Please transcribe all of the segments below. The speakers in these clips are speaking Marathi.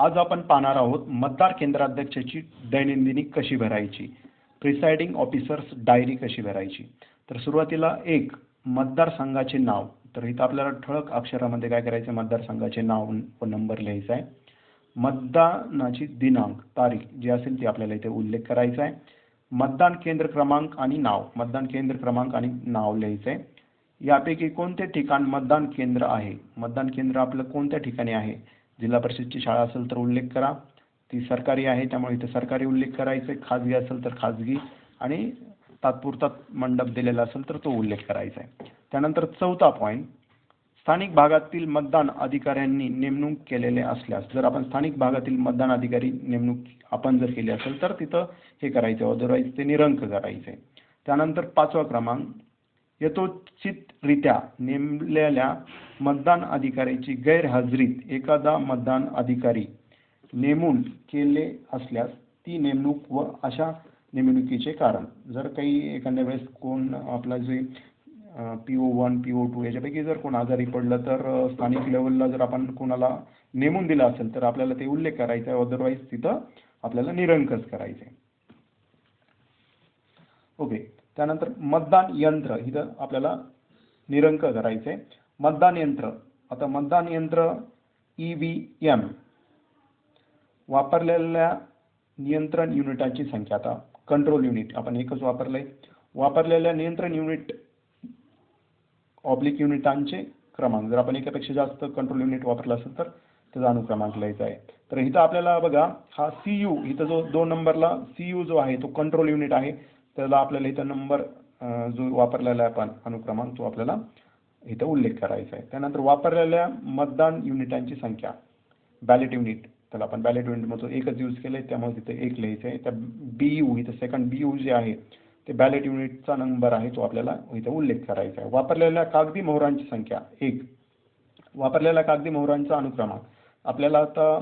आज आपण पाहणार आहोत मतदार केंद्राध्यक्षाची दैनंदिनी कशी भरायची? प्रिसाइडिंग ऑफिसर्स डायरी कशी भरायची? तर सुरुवातीला एक मतदारसंघाचे नाव. तर इथं आपल्याला ठळक अक्षरामध्ये काय करायचं मतदारसंघाचे नाव व नंबर लिहायचा आहे. मतदानाची दिनांक तारीख जी असेल ती आपल्याला इथे उल्लेख करायचा आहे. मतदान केंद्र क्रमांक आणि नाव. मतदान केंद्र क्रमांक आणि नाव लिहायचं आहे. यापैकी कोणते ठिकाण मतदान केंद्र आहे? मतदान केंद्र आपलं कोणत्या ठिकाणी आहे? जिल्हा परिषदची शाळा असेल तर उल्लेख करा. ती सरकारी आहे त्यामुळे इथे सरकारी उल्लेख करायचा. आहे खाजगी असेल तर खाजगी आणि तात्पुरता मंडप दिलेला असेल तर तो उल्लेख करायचा आहे. त्यानंतर चौथा पॉईंट स्थानिक भागातील मतदान अधिकाऱ्यांनी नेमणूक केलेले असल्यास जर आपण स्थानिक भागातील मतदान अधिकारी नेमणूक आपण जर केली असेल तर तिथं हे करायचं अदरवाईज ते निरंक करायचे. त्यानंतर पाचवा क्रमांक यथोचितरित्या नेमलेल्या मतदान अधिकाऱ्याची गैरहजेरीत एखादा मतदान अधिकारी नेमून केले असल्यास ती नेमणूक व अशा नेमणुकीचे कारण. जर काही एखाद्या वेळेस कोण आपला जे P O one P O two याच्यापैकी जर कोण आजारी पडलं तर स्थानिक लेवलला जर आपण कोणाला नेमून दिलं असेल तर आपल्याला ते उल्लेख करायचा आहे. अदरवाईज तिथं आपल्याला निरंकच करायचं आहे ओके त्यानंतर मतदान यंत्र इथं आपल्याला निरंक करायचं आहे मतदान यंत्र. आता मतदान यंत्र ई व्ही एम वापरलेल्या नियंत्रण युनिटाची संख्या. आता कंट्रोल युनिट आपण एकच वापरलंय. वापरलेल्या नियंत्रण युनिट ऑब्लिक युनिटांचे क्रमांक. जर आपण एकापेक्षा जास्त कंट्रोल युनिट वापरला असेल तर त्याचा अनुक्रमांक लिहायचा आहे. तर इथं आपल्याला बघा हा सी यू इथं जो दोन नंबरला सी यू जो आहे तो कंट्रोल युनिट आहे. त्याला आपल्याला इथं नंबर जो वापरलेला आहे आपण अनुक्रमांक तो आपल्याला इथं उल्लेख करायचा आहे. त्यानंतर वापरलेल्या मतदान युनिटांची संख्या बॅलेट युनिट त्याला आपण बॅलेट युनिटमधून एकच यूज केलं आहे त्यामुळे तिथे एक लिहायचं आहे. त्या बी यू इथं सेकंड बी यू जे आहे ते बॅलेट युनिटचा नंबर आहे तो आपल्याला इथं उल्लेख करायचा आहे. वापरलेल्या कागदी मोहरांची संख्या एक. वापरलेल्या कागदी मोहरांचा अनुक्रमांक. आपल्याला आता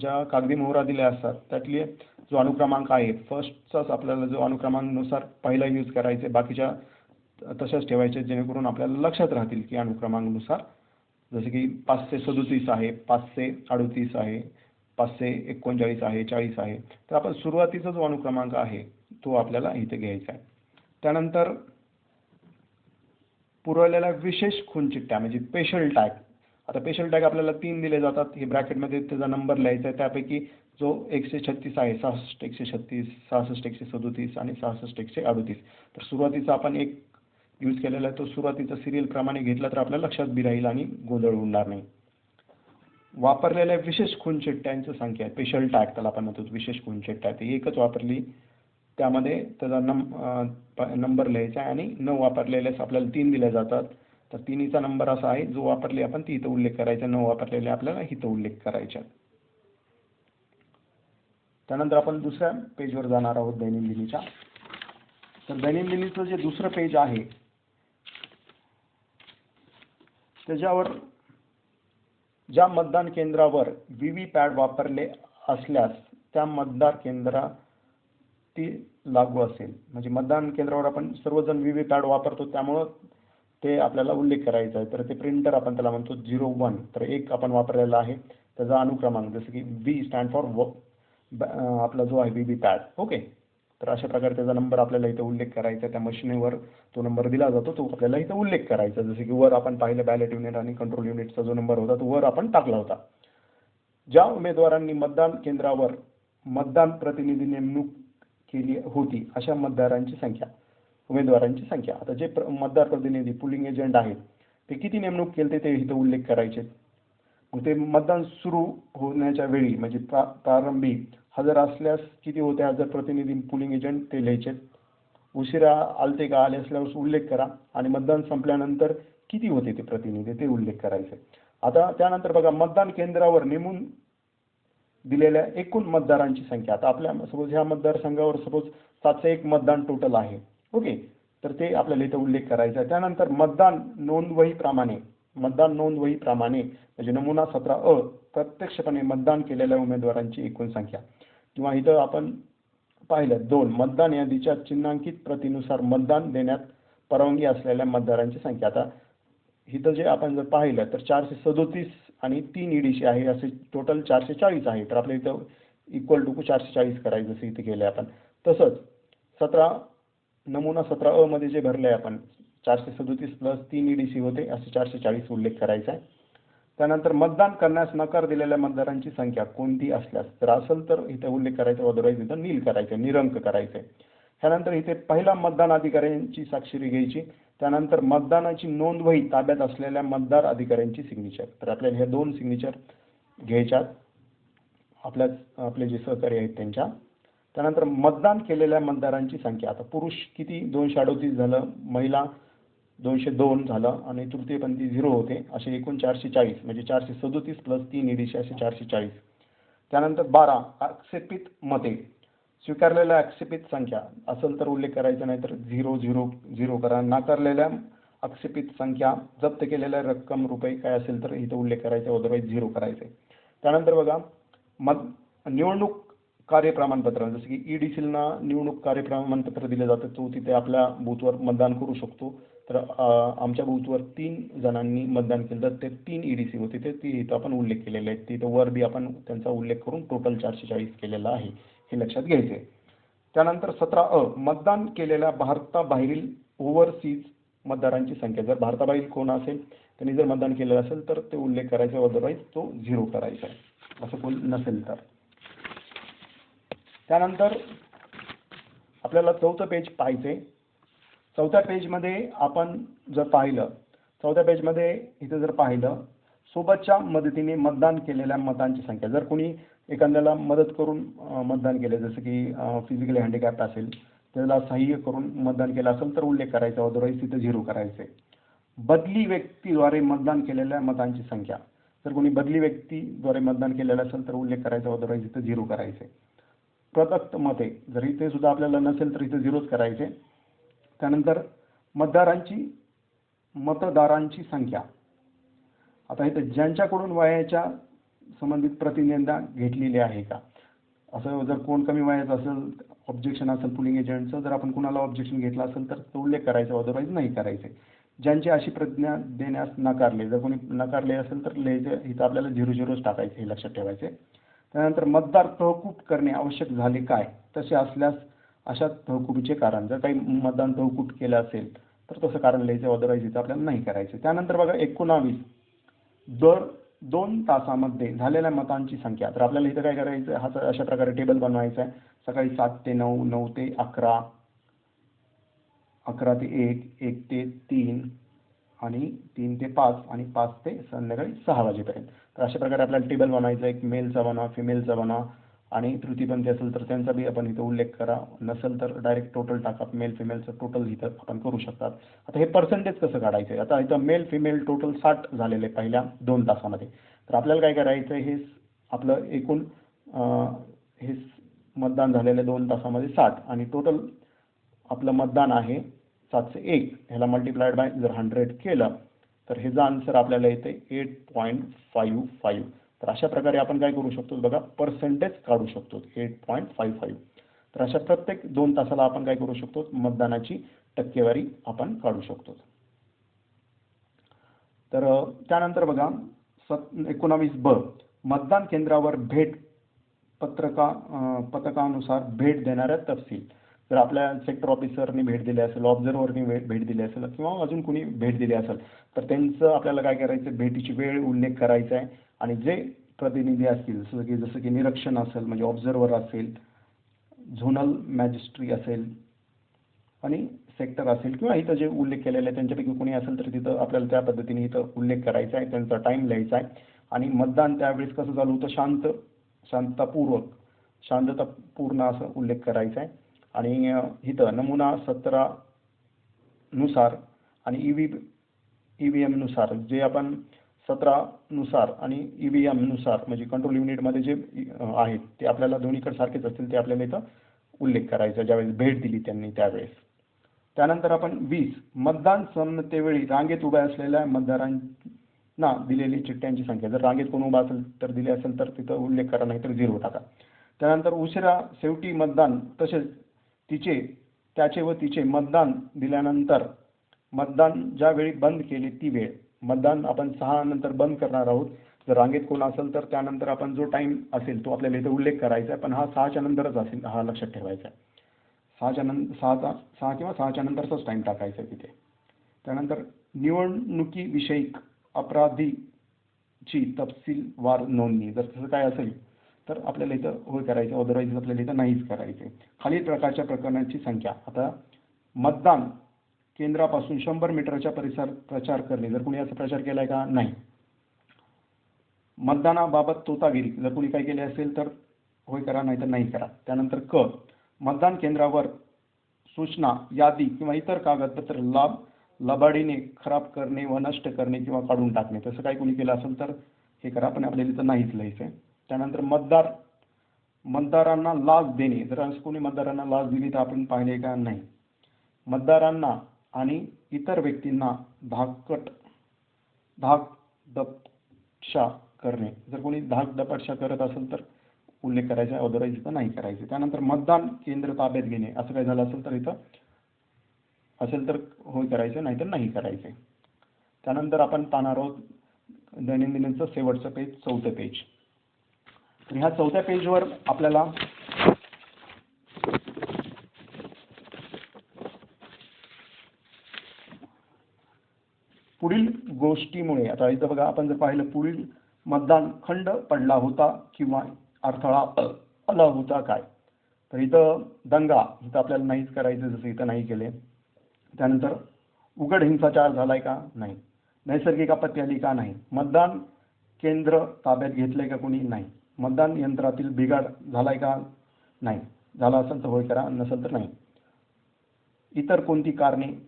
ज्या कागदी मोहरा दिल्या असतात त्यातली जो अनुक्रमांक आहे फर्स्टचाच आपल्याला जो अनुक्रमांकनुसार पहिला यूज करायचे बाकीच्या तशाच ठेवायचे जेणेकरून आपल्याला लक्षात राहतील की अनुक्रमांकनुसार जसे की पाचशे सदोतीस आहे पाचशे अडोतीस आहे पाचशे एकोणचाळीस आहे चाळीस आहे. तर आपण सुरुवातीचा जो अनुक्रमांक आहे तो आपल्याला इथे घ्यायचा आहे. त्यानंतर पुरवलेल्या विशेष खून चिठ्ठ्या म्हणजे स्पेशल टॅग आता स्पेशल टॅग आपल्याला तीन दिले जातात. हे ब्रॅकेटमध्ये त्याचा नंबर लिहायचा आहे. त्यापैकी जो एकशे छत्तीस आहे सहासष्ट एकशे छत्तीस सहासष्ट एकशे सदोतीस आणि सहासष्ट एकशे अडोतीस. तर सुरुवातीचा आपण एक यूज केलेला आहे तो सुरुवातीचा सिरियल प्रमाणे घेतला तर आपल्या लक्षात बी राहील आणि गोंधळ उडणार नाही. वापरलेल्या विशेष खून संख्या स्पेशल टॅग त्याला आपण म्हणतो विशेष खुणचिट्ट्या ती एकच वापरली त्यामध्ये त्याचा नम नंबर लिहायचा आहे आणि न वापरलेल्यास आपल्याला तीन दिल्या जातात. तर तिन्हीचा नंबर असा आहे जो वापरले आपण ती इथं उल्लेख करायचा न वापरलेले आपल्याला इथं उल्लेख करायचा. त्यानंतर आपण दुसऱ्या पेजवर जाणार आहोत दैनंदिनीच्या. तर दैनंदिनीचं जे दुसरं पेज आहे त्याच्यावर ज्या मतदान केंद्रावर व्ही व्ही पॅड वापरले असल्यास त्या मतदार केंद्रा ती लागू असेल. म्हणजे मतदान केंद्रावर आपण सर्वजण व्ही व्ही पॅड वापरतो त्यामुळं ते आपल्याला उल्लेख करायचा आहे. तर ते प्रिंटर आपण त्याला म्हणतो झिरो वन. तर एक आपण वापरलेला आहे त्याचा अनुक्रमांक जसं की व्ही स्टँड फॉर व आपला जो आहे बी बी पॅड ओके तर अशा प्रकारे त्याचा नंबर आपल्याला इथं उल्लेख करायचा त्या मशीनवर तो नंबर दिला जातो. तो आपल्याला इथं उल्लेख करायचा जसं की वर आपण पाहिलं बॅलेट युनिट आणि कंट्रोल युनिटचा जो नंबर होता तो वर आपण टाकला होता. ज्या उमेदवारांनी मतदान केंद्रावर मतदान प्रतिनिधी नेमणूक केली होती अशा मतदारांची संख्या उमेदवारांची संख्या. आता जे प्र मतदार प्रतिनिधी पुलिंग एजंट आहेत ते किती नेमणूक केले ते इथं उल्लेख करायचे. मग ते मतदान सुरू होण्याच्या वेळी म्हणजे प्रा प्रारंभी हजर असल्यास किती होते? हजर प्रतिनिधी पुलिंग एजंट ते लिहायचे. उशिरा आलते का? आले असल्यावर उल्लेख करा. आणि मतदान संपल्यानंतर किती होते ते प्रतिनिधी? ते उल्लेख करायचे. आता त्यानंतर बघा मतदान केंद्रावर नेमून दिलेल्या एकूण मतदारांची संख्या. आता आपल्या सपोज ह्या मतदारसंघावर सपोज सातशे एक मतदान टोटल आहे. ओके तर ते आपल्याला इथे उल्लेख करायचा आहे. त्यानंतर मतदान नोंदवहीप्रमाणे मतदान नोंदवहीप्रमाणे म्हणजे नमुना सतरा अ प्रत्यक्षपणे मतदान केलेल्या उमेदवारांची एकूण संख्या. किंवा इथं आपण पाहिलं दोन मतदान यादीच्या चिन्हांकित प्रतीनुसार मतदान देण्यात परवानगी असलेल्या मतदारांची संख्या. आता इथं जे आपण जर पाहिलं तर चारशे सदोतीस आणि तीन ईडीसी आहे असे टोटल चारशे चाळीस आहे. तर आपल्या इथं इक्वल टू चारशे चाळीस करायचं जसं इथे केलं आपण. तसंच सतरा नमुना सतरा अ मध्ये जे भरले आहे आपण चारशे सदोतीस प्लस तीन ईडीसी होते असे चारशे चाळीस उल्लेख करायचा आहे. त्यानंतर मतदान करण्यास नकार दिलेल्या मतदारांची संख्या कोणती असल्यास जर असेल तर इथे उल्लेख करायचा अदरवाईज इथं नील करायचं निरंक करायचे त्यानंतर इथे पहिला मतदान अधिकाऱ्यांची स्वाक्षरी घ्यायची. त्यानंतर मतदानाची नोंदवही ताब्यात असलेल्या मतदार अधिकाऱ्यांची सिग्नेचर तर आपल्याला ह्या दोन सिग्नेचर घ्यायच्यात. आपल्या आपले जे सहकारी आहेत त्यांच्या. त्यानंतर मतदान केलेल्या मतदारांची संख्या. आता पुरुष किती? दोनशे अडोतीस झालं. महिला दोनशे दोन झालं आणि तृतीयपंथी झिरो होते असे एकूण चारशे चाळीस म्हणजे चारशे सदोतीस प्लस तीन ईडीसी असे चारशे चाळीस. त्यानंतर बारा आक्षेपित मते. स्वीकारलेल्या आक्षेपित संख्या असेल तर उल्लेख करायचा नाही तर झिरो झिरो झिरो करा. नाकारलेल्या आक्षेपित संख्या जप्त केलेल्या रक्कम रुपये काय असेल तर इथं उल्लेख करायचा अदरवाईज झिरो करायचे. त्यानंतर बघा मत निवडणूक कार्य प्रमाणपत्र जसं की ई डी सीलना निवडणूक कार्य प्रमाणपत्र दिलं जातं तो तिथे आपल्या बूथवर मतदान करू शकतो. तर आमच्या बूथवर तीन जणांनी मतदान केलं. तर ते तीन ईडीसी डी सी होते. ते ती इथं आपण उल्लेख केलेले आहेत. तिथं वर बी आपण त्यांचा उल्लेख करून टोटल चारशे चाळीस केलेला आहे. हे लक्षात घ्यायचे त्यानंतर सतरा अ मतदान केलेल्या भारताबाहेरील ओव्हरसीज मतदारांची संख्या. जर भारताबाहेरील कोण असेल त्यांनी जर मतदान केलेलं असेल तर ते उल्लेख करायचा अदरवाईज तो झिरो करायचा आहे. असं कोण नसेल तर. त्यानंतर आपल्याला चौथं पेज पाहिजे चौथ्या पेजमध्ये आपण जर पाहिलं चौथ्या पेजमध्ये इथं जर पाहिलं सोबतच्या मदतीने मतदान केलेल्या मतांची संख्या. जर कोणी एखाद्याला मदत करून मतदान केले जसं की फिजिकली हँडिकॅप असेल त्याला सहाय्य करून मतदान केलं असेल तर उल्लेख करायचा अदरवाईज तिथं झिरो करायचे बदली व्यक्तीद्वारे मतदान केलेल्या मतांची संख्या. जर कोणी बदली व्यक्तीद्वारे मतदान केलेलं असेल तर उल्लेख करायचा अदरवाईज इथं झिरो करायचे प्रदत्त मते. जर इथे सुद्धा आपल्याला नसेल तर इथं झिरोच करायचे त्यानंतर मतदारांची मतदारांची संख्या. आता इथं ज्यांच्याकडून वयाच्या संबंधित प्रतिनिधिता घेतलेली आहे का? असं जर कोण कमी वयाचं असेल ऑब्जेक्शन असेल पुलिंग एजंटचं जर आपण कुणाला ऑब्जेक्शन घेतलं असेल तर तो उल्लेख करायचा अदरवाईज नाही करायचे. ज्यांची अशी प्रतिज्ञा देण्यास नकारले जर कोणी नकारले असेल तर लिहायचे इथं आपल्याला झिरो झिरोच टाकायचे हे लक्षात ठेवायचे. त्यानंतर मतदार तहकूब करणे आवश्यक झाले काय? तसे असल्यास अशा तहकुबीचे कारण. जर काही मतदान तहकूब केलं असेल तर तसं कारण लिहायचं अदरवाईज इथं आपल्याला नाही करायचं. त्यानंतर बघा एकोणावीस. दर दोन तासामध्ये झालेल्या मतांची संख्या. तर आपल्याला इथं काय करायचं हा अशा प्रकारे टेबल बनवायचा आहे. सकाळी सात ते नऊ नऊ ते अकरा अकरा ते एक एक ते तीन आणि तीन ते पाच आणि पाच ते संध्याकाळी सहा वाजेपर्यंत. तर अशा प्रकारे आपल्याला टेबल बनवायचा एक मेलचा बनवा फिमेलचा बनवा. आणि तृतीयपंथी असेल तर त्यांचा बी आपण इथं उल्लेख करा. नसेल तर डायरेक्ट टोटल टाका. मेल फिमेलचं टोटल इथं आपण करू शकतात. आता हे पर्सेंटेज कसं काढायचं आहे? आता इथं मेल फिमेल टोटल साठ झालेले पहिल्या दोन तासामध्ये. तर आपल्याला काय करायचं आहे? हे आपलं एकूण हे मतदान झालेले दोन तासामध्ये साठ. आणि टोटल आपलं मतदान आहे सातशे एक. ह्याला मल्टिप्लाइड बाय जर हंड्रेड केलं तर ह्याचं आन्सर आपल्याला येते एट पॉईंट फाईव्ह फाईव्ह तर अशा प्रकारे आपण काय करू शकतो बघा पर्सेंटेज काढू शकतो. एट पॉईंट फाईव्ह फाईव्ह तर अशा प्रत्येक दोन तासाला आपण काय करू शकतो? मतदानाची टक्केवारी आपण काढू शकतो. तर त्यानंतर बघा सत एकोणावीस ब. मतदान केंद्रावर भेट पत्रका पथकानुसार भेट देणाऱ्या तपशील. जर आपल्या सेक्टर ऑफिसरनी भेट दिली असेल ऑब्झर्व्हरनी भेट भेट दिली असेल किंवा अजून कुणी भेट दिली असेल तर त्यांचं आपल्याला काय करायचं? भेटीची वेळ उल्लेख करायचा आहे. आणि जे प्रतिनिधी असतील जसं की जसं की निरीक्षण असेल म्हणजे ऑब्झर्वर असेल झोनल मॅजिस्ट्री असेल आणि सेक्टर असेल किंवा इथं जे उल्लेख केलेले आहे त्यांच्यापैकी कोणी असेल तर तिथं आपल्याला त्या पद्धतीने इथं उल्लेख करायचा आहे त्यांचा टाईम लिहायचा आहे. आणि मतदान त्यावेळेस कसं चालू होतं? शांत शांततापूर्वक शांततापूर्ण असं उल्लेख करायचा आहे. आणि इथं नमुना सतरा नुसार आणि ई व्ही ई व्ही एमनुसार जे आपण सतरानुसार आणि ई व्ही एमनुसार म्हणजे कंट्रोल युनिटमध्ये जे आहेत ते आपल्याला दोन्हीकडे सारखेच असतील ते आपल्याला इथं उल्लेख करायचा ज्यावेळेस भेट दिली त्यांनी त्यावेळेस. त्यानंतर आपण वीस मतदान संमतेवेळी रांगेत उभ्या असलेल्या मतदारांना दिलेली चिठ्ठ्यांची संख्या. जर रांगेत कोण उभा असेल तर दिली असेल तर तिथं उल्लेख करा नाही तर झिरो टाका. त्यानंतर उशिरा शेवटी मतदान तसेच तिचे त्याचे व तिचे मतदान दिल्यानंतर मतदान ज्यावेळी बंद केले ती वेळ. मतदान आपण सहा नंतर बंद करणार आहोत. जर रांगेत कोण असेल तर त्यानंतर आपण जो टाईम असेल तो आपल्याला इथे उल्लेख करायचा आहे. पण हा सहाच्या नंतरच असेल हा लक्षात ठेवायचा आहे. सहाच्या नंतर सहाचा सहा किंवा सहाच्या नंतरचाच टाईम टाकायचा आहे तिथे. त्यानंतर निवडणुकीविषयक अपराधीची तपशीलवार नोंदणी. जर तसं काय असेल तर आपल्याला इथं होय करायचं अदरवाईज आपल्याला इथं नाहीच करायचे खालील प्रकारच्या प्रकरणांची संख्या. आता मतदान केंद्रापासून शंभर मीटरच्या परिसर प्रचार करणे. जर कोणी असा प्रचार केलाय का? नाही. मतदानाबाबत तोतागिरी. जर कोणी काय केले असेल तर होय करा नाही तर नाही करा. त्यानंतर क. मतदान केंद्रावर सूचना यादी किंवा इतर कागदपत्र लाभ लबाडीने खराब करणे व नष्ट करणे किंवा काढून टाकणे. तसं काही कोणी केलं असेल तर हे करा पण आपल्याला इथं नाहीच लिहायचं आहे त्यानंतर मतदार मतदारांना लाच देणे. जर कोणी मतदारांना लाच दिली तर आपण पाहिले का? नाही. मतदारांना आणि इतर व्यक्तींना धाकट धाक दपशा करणे. जर कोणी धाक दपटशा करत असेल तर उल्लेख करायचा आहे अदरवाईज इथं नाही करायचे. त्यानंतर मतदान केंद्र ताब्यात घेणे. असं काही झालं असेल तर इथं असेल तर होय करायचं नाही तर नाही करायचं. त्यानंतर आपण पाहणार आहोत दैनंदिनीचं शेवटचं पेज चौथं पेज. तर ह्या चौथ्या पेजवर आपल्याला पुढील गोष्टीमुळे आता इथं बघा आपण जर पाहिलं पुढील मतदान खंड पडला होता किंवा अडथळा आला होता काय? तर इथं दंगा इथं आपल्याला नाहीच करायचं जसं इथं नाही केले. त्यानंतर उघड हिंसाचार झालाय का? नाही. नैसर्गिक आपत्ती आली का? नाही. मतदान केंद्र ताब्यात घेतलंय का कोणी? नाही. मतदान यंत्रातील बिघाड झालाय का? नाही. झाला असेल तर होय करा नसेल तर नाही. इतर कोणती कारणे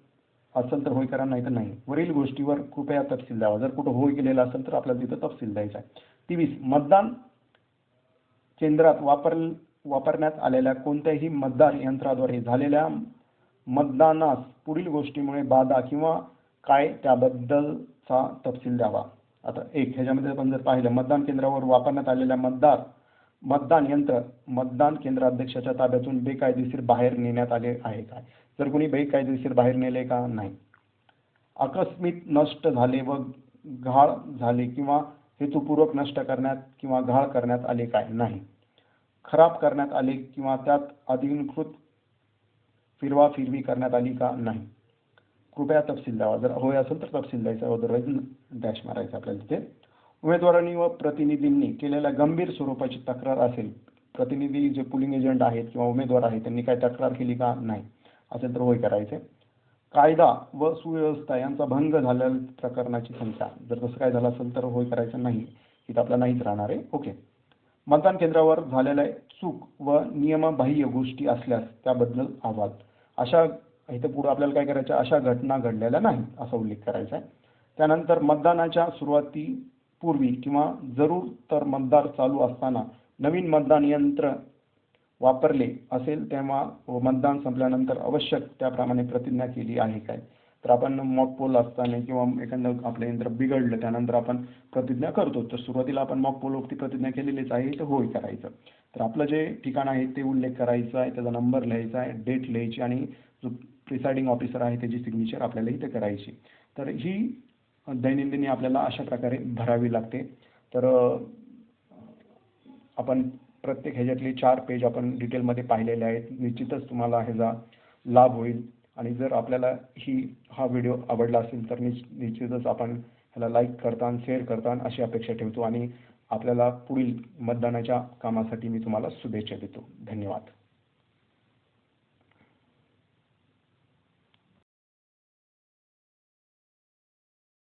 असेल तर होय करा नाही तर नाही. वरील गोष्टीवर कृपया तपशील द्यावा. जर कुठं होय केलेला असेल तर आपल्याला तिथं तपशील द्यायचा आहे. तेवीस मतदान केंद्रात वापर वापरण्यात आलेल्या कोणत्याही मतदार यंत्राद्वारे झालेल्या मतदानास पुढील गोष्टीमुळे बाधा किंवा काय त्याबद्दलचा तपशील द्यावा. आता एक ह्याच्यामध्ये आपण जर पाहिलं मतदान केंद्रावर वापरण्यात आलेल्या मतदार मतदान यंत्र मतदान केंद्राध्यक्षाच्या ताब्यातून बेकायदेशीर बाहेर नेण्यात आले आहे काय जर कोणी बेकायदेशीर बाहेर नेले का? नाही. आकस्मिक नष्ट झाले व घाळ झाले किंवा हेतुपूर्वक नष्ट करण्यात किंवा घाळ करण्यात आले काय? नाही. खराब करण्यात आले किंवा त्यात अधिकृत फिरवा फिरवी करण्यात आली का? नाही. कृपया तपशील द्यावा जर होय असेल तर तपशील द्यायचा अदरवाईज डॅश मारायचा आपल्याला तिथे. उमेदवारांनी व प्रतिनिधींनी केलेल्या गंभीर स्वरूपाची तक्रार असेल. प्रतिनिधी जे पुलिंग एजंट आहेत किंवा उमेदवार आहेत त्यांनी काय तक्रार केली का? नाही. असेल तर होय करायचे. कायदा व सुव्यवस्था यांचा भंग झालेल्या प्रकरणाची संख्या. जर तसं काय झालं असेल तर होय करायचं नाही. इथं आपला नाहीच राहणार आहे. ओके. मतदान केंद्रावर झालेल्या चूक व नियमबाह्य गोष्टी असल्यास त्याबद्दल आवाज. अशा इथं पुढे आपल्याला काय करायचं? अशा घटना घडलेल्या नाही असा उल्लेख करायचा आहे. त्यानंतर मतदानाच्या सुरुवातीपूर्वी किंवा जरूर तर मतदार चालू असताना नवीन मतदान यंत्र वापरले असेल तेव्हा मतदान संपल्यानंतर आवश्यक त्याप्रमाणे प्रतिज्ञा केली आहे काय? तर आपण मॉक पोल असताना किंवा एखादं आपलं यंत्र बिघडलं त्यानंतर आपण प्रतिज्ञा करतो. तर सुरुवातीला आपण मॉक पोलवरती प्रतिज्ञा केलेलीच आहे तर होय करायचं. तर आपलं जे ठिकाण आहे ते उल्लेख करायचा आहे त्याचा नंबर लिहायचा आहे डेट लिहायची आणि जो प्रिसाइडिंग ऑफिसर आहे त्याची सिग्नेचर आपल्याला इथे करायची. तर ही दैनंदिनी आपल्याला अशा प्रकारे भरावी लागते. तर आपण प्रत्येक ह्याच्यातले चार पेज आपण डिटेलमध्ये पाहिलेले आहेत. निश्चितच तुम्हाला ह्याचा लाभ होईल. आणि जर आपल्याला ही हा व्हिडिओ आवडला असेल तर निश्च निश्चितच आपण ह्याला लाईक करता शेअर करता अशी अपेक्षा ठेवतो. आणि आपल्याला पुढील मतदानाच्या कामासाठी मी तुम्हाला शुभेच्छा देतो. धन्यवाद.